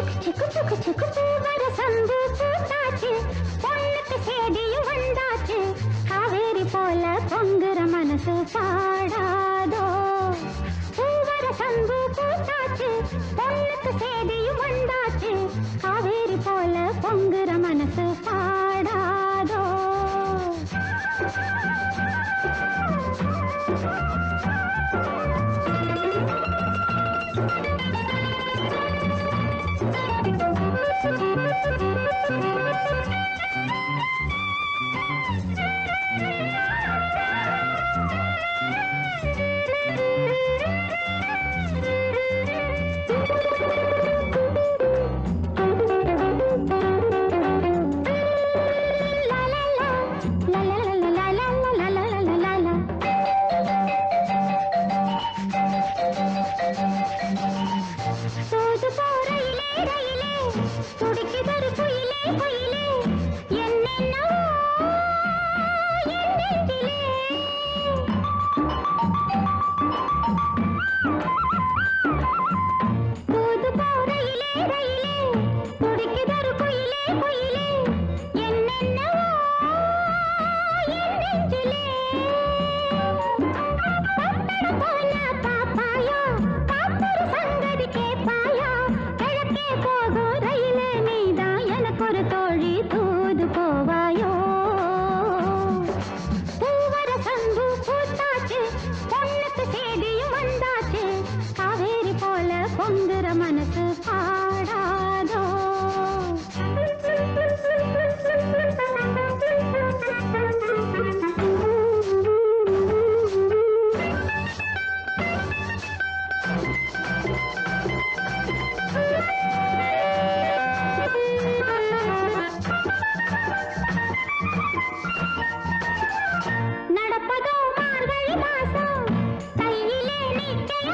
சிக்கு சிக்கு சிக்கு பூ வர சந்து பூத்தாச்சு பொண்ணுக்கு சேதியும் வந்தாச்சு காவேரி போல பொங்குற மனசு பாடாதோ பூ வர பொங்குற மனசு பா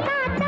बताता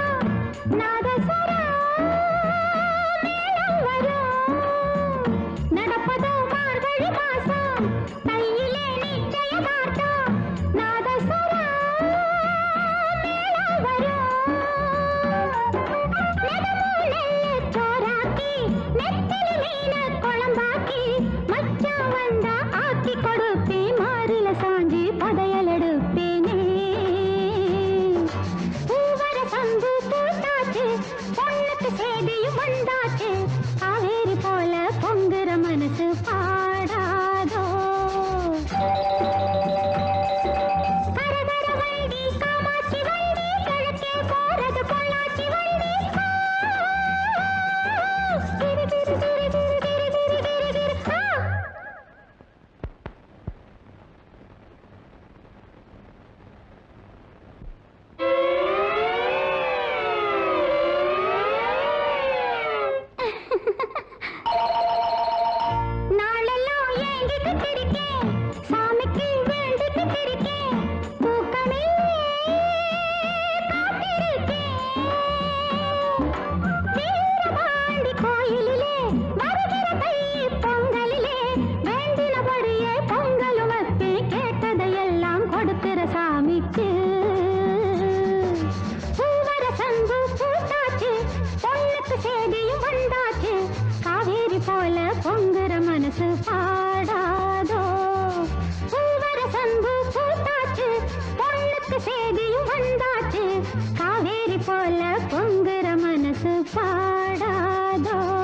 மனசு பாடாதோ? உள்வர சம்பு பூத்தாச்சு பொண்ணுக்கு செய்தியும் வந்தாச்சு. காவேரி போல பொங்குற மனசு பாடாதோ?